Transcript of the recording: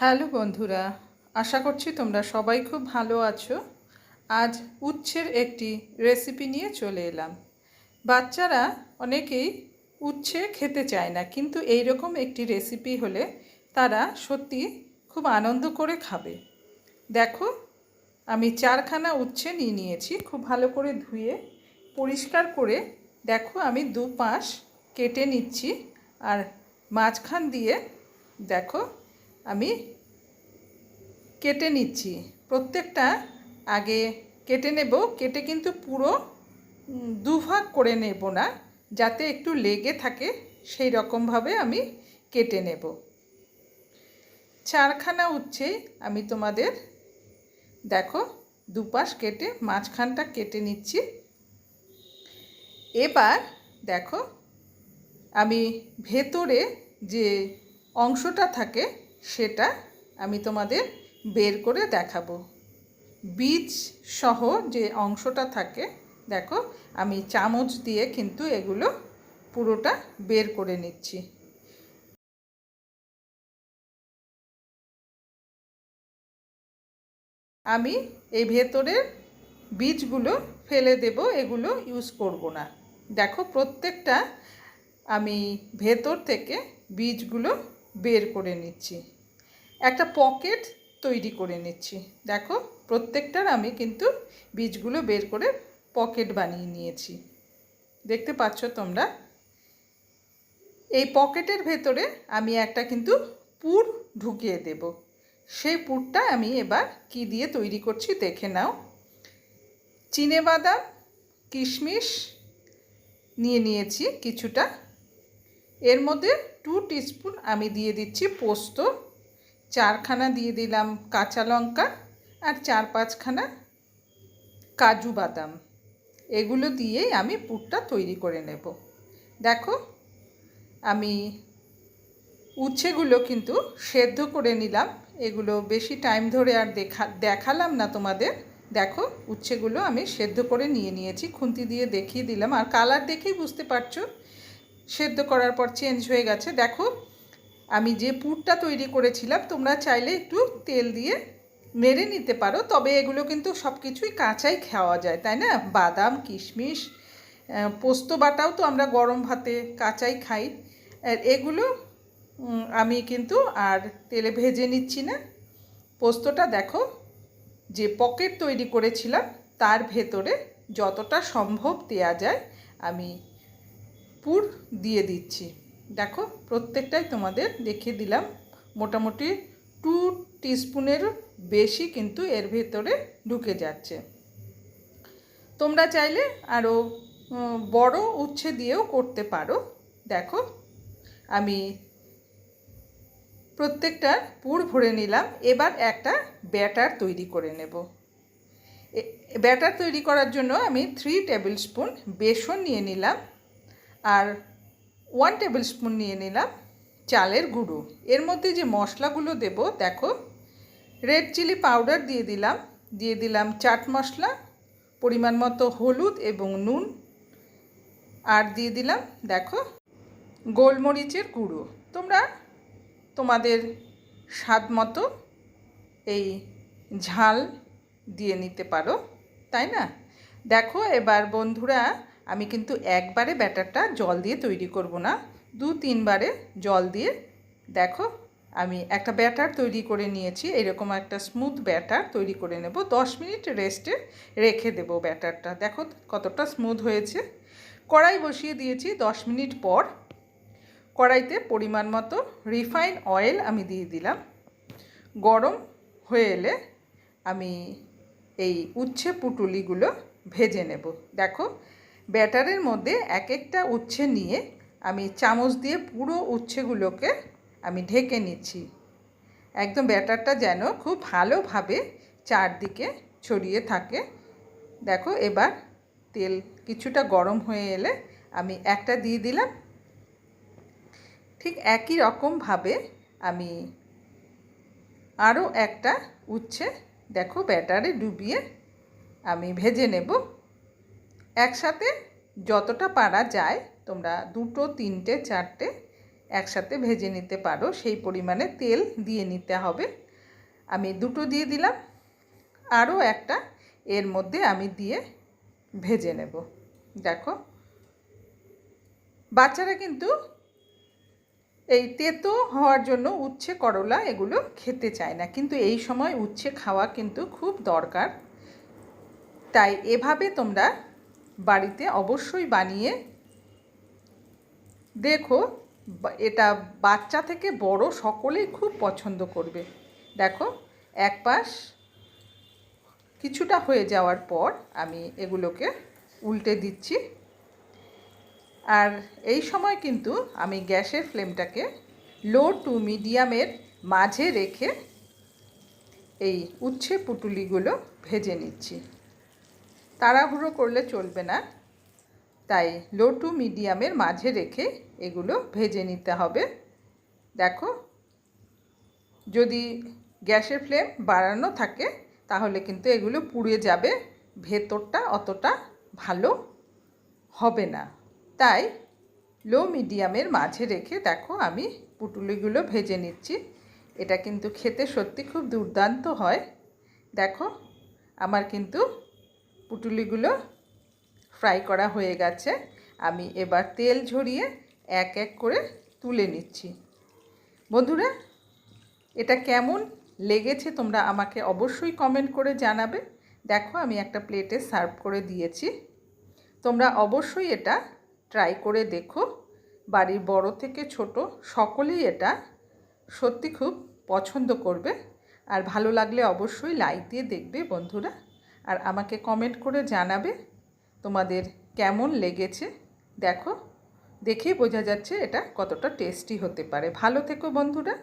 Hello বন্ধুরা, আশা করছি তোমরা সবাই খুব ভালো আছো। আজ উচ্ছের একটি রেসিপি নিয়ে চলে এলাম। বাচ্চারা অনেকেই উচ্ছে খেতে চায় না, কিন্তু এই রকম একটি রেসিপি হলে তারা সত্যি খুব আনন্দ করে খাবে। দেখো, আমি চারখানা উচ্ছে নিয়ে নিয়েছি, খুব ভালো করে ধুয়ে পরিষ্কার করে দেখো আমি দু পাশ কেটে নিচ্ছি আর মাঝখান দিয়ে দেখো আমি কেটে নিচ্ছি। প্রত্যেকটা আগে কেটে নেব। কেটে কিন্তু পুরো দুভাগ করে নেব না। যাতে একটু লেগে থাকে, সেই রকমভাবে আমি কেটে নেব। চারখানা উচ্ছে আমি তোমাদের, দেখো, দুপাশ কেটে মাঝখানটা কেটে নিচ্ছি। এবার, দেখো, আমি ভেতরে যে অংশটা থাকে সেটা আমি তোমাদের বের করে দেখাবো। বীজ সহ যে অংশটা থাকে, দেখো, আমি চামচ দিয়ে কিন্তু এগুলো পুরোটা বের করে নিচ্ছি। আমি এই ভেতরের বীজগুলো ফেলে দেব, এগুলো ইউজ করব না। দেখো, প্রত্যেকটা আমি ভেতর থেকে বীজগুলো বের করে নিচ্ছি। একটা পকেট তৈরি করে নিচ্ছি। দেখো, প্রত্যেকটার আমি কিন্তু বীজগুলো বের করে পকেট বানিয়ে নিয়েছি। দেখতে পাচ্ছ তোমরা? এই পকেটের ভেতরে আমি একটা কিন্তু পুর ঢুকিয়ে দেব। সেই পুরটা আমি এবার কি দিয়ে তৈরি করছি দেখে নাও। বাদাম, কিশমিশ নিয়ে নিয়েছি কিছুটা। এর মধ্যে টু টিস্পুন আমি দিয়ে দিচ্ছি পোস্ত, চারখানা দিয়ে দিলাম কাঁচা লঙ্কা আর চার পাঁচখানা কাজু বাদাম। এগুলো দিয়েই আমি পুরটা তৈরি করে নেব। দেখো, আমি উচ্ছেগুলো কিন্তু সেদ্ধ করে নিলাম। এগুলো বেশি টাইম ধরে আর দেখা, দেখালাম না তোমাদের। দেখো, উচ্ছেগুলো আমি সেদ্ধ করে নিয়ে নিয়েছি। খুন্তি দিয়ে দেখিয়ে দিলাম। আর কালার দেখেই বুঝতে পারছ সেদ্ধ করার পর চেঞ্জ হয়ে গেছে। দেখো, আমি যে পুরটা তৈরি করেছিলাম, তোমরা চাইলে একটু তেল দিয়ে মেরে নিতে পারো, তবে এগুলো কিন্তু সব কিছুই কাঁচাই খাওয়া যায়, তাই না? বাদাম, কিশমিশ পোস্ত বাটাও তো আমরা গরম ভাতে কাঁচাই খাই। আর এগুলো আমি কিন্তু আর তেলে ভেজে নিচ্ছি না। পোস্তটা দেখো, যে পকেট তৈরি করেছিলাম, তার ভেতরে যতটা সম্ভব দেয়া যায়, আমি পুর দিয়ে দিচ্ছি। দেখো, প্রত্যেকটাই তোমাদের দেখিয়ে দিলাম। মোটামুটি টু টিস্পুনের বেশি কিন্তু এর ভেতরে ঢুকে যাচ্ছে। তোমরা চাইলে আরও বড় উচ্ছে দিয়েও করতে পারো। দেখো, আমি প্রত্যেকটার পুর ভরে নিলাম। এবার একটা ব্যাটার তৈরি করে নেব। ব্যাটার তৈরি করার জন্য আমি থ্রি টেবিল স্পুন বেসন নিয়ে নিলাম। আর ওয়ান টেবিল স্পুন নিয়ে নিলাম চালের গুঁড়ো। এর মধ্যে যে মশলাগুলো দেব, দেখো রেড চিলি পাউডার দিয়ে দিলাম দিয়ে দিলাম চাট মশলা, পরিমাণ মতো হলুদ এবং নুন, আর দিয়ে দিলাম, দেখো, গোলমরিচের গুঁড়ো। তোমরা তোমাদের স্বাদ মতো এই ঝাল দিয়ে নিতে পারো, তাই না? দেখো, এবার বন্ধুরা আমি কিন্তু একবারে ব্যাটারটা জল দিয়ে তৈরি করব না। দু, তিনবারে জল দিয়ে দেখো, আমি একটা ব্যাটার তৈরি করে নিয়েছি, এরকম একটা স্মুথ ব্যাটার তৈরি করে নেব। দশ মিনিট রেস্টে রেখে দেবো ব্যাটারটা। দেখো কতটা স্মুথ হয়েছে। কড়াই বসিয়ে দিয়েছি দশ মিনিট পর। কড়াইতে পরিমাণ মতো রিফাইন অয়েল আমি দিয়ে দিলাম। গরম হয়ে এলে আমি এই উচ্ছে পুটুলিগুলো ভেজে নেব। দেখো ব্যাটারের মধ্যে এক একটা উচ্ছে নিয়ে আমি চামচ দিয়ে পুরো উচ্ছেগুলোকে আমি ঢেকে নিচ্ছি। একদম ব্যাটারটা যেন খুব ভালোভাবে চারদিকে ছড়িয়ে থাকে। দেখো, এবার তেল কিছুটা গরম হয়ে এলে আমি একটা দিয়ে দিলাম। ঠিক একই রকমভাবে আমি আরও একটা উচ্ছে, দেখো, ব্যাটারে ডুবিয়ে আমি ভেজে নেব। একসাথে যতটা পারা যায়, তোমরা দুটো, তিনটে, চারটে একসাথে ভেজে নিতে পারো। সেই পরিমাণে তেল দিয়ে নিতে হবে। আমি দুটো দিয়ে দিলাম। আরও একটা এর মধ্যে আমি দিয়ে ভেজে নেব। দেখো। বাচ্চারা কিন্তু এই তেতো হওয়ার জন্য উচ্ছে করলা এগুলো খেতে চায় না। কিন্তু এই সময় উচ্ছে খাওয়া কিন্তু খুব দরকার। তাই এভাবে তোমরা বাড়িতে অবশ্যই বানিয়ে দেখো এটা বাচ্চা থেকে বড় সকলেই খুব পছন্দ করবে। দেখো, এক পাশ কিছুটা হয়ে যাওয়ার পর আমি এগুলোকে উল্টে দিচ্ছি। আর এই সময় কিন্তু আমি গ্যাসের ফ্লেমটাকে লো টু মিডিয়ামের মাঝে রেখে এই উচ্ছে পুটুলিগুলো ভেজে নিচ্ছি। তাড়াহুড়ো করলে চলবে না। তাই লো টু মিডিয়ামের মাঝে রেখে এগুলো ভেজে নিতে হবে। দেখো, যদি গ্যাসের ফ্লেম বাড়ানো থাকে, তাহলে কিন্তু এগুলো পুড়ে যাবে। ভেতরটা অতটা ভালো হবে না। তাই লো মিডিয়ামের মাঝে রেখে দেখো, আমি পুটুলিগুলো ভেজে নিচ্ছি। এটা কিন্তু খেতে সত্যি খুব দুর্দান্ত হয়। দেখো, আমার কিন্তু পুটুলিগুলো ফ্রাই করা হয়ে গেছে। আমি এবার তেল ঝরিয়ে এক এক করে তুলে নিচ্ছি। বন্ধুরা, এটা কেমন লেগেছে তোমরা আমাকে অবশ্যই কমেন্ট করে জানাবে। দেখো, আমি একটা প্লেটে সার্ভ করে দিয়েছি। তোমরা অবশ্যই এটা ট্রাই করে দেখো। বাড়ির বড় থেকে ছোট সকলেই এটা সত্যি খুব পছন্দ করবে। আর ভালো লাগলে অবশ্যই লাইক দিয়ে দেখবে বন্ধুরা। আর আমাকে কমেন্ট করে জানাবে তোমাদের কেমন লেগেছে। দেখো, দেখেই বোঝা যাচ্ছে এটা কতটা টেস্টি হতে পারে। ভালো থেকো বন্ধুরা।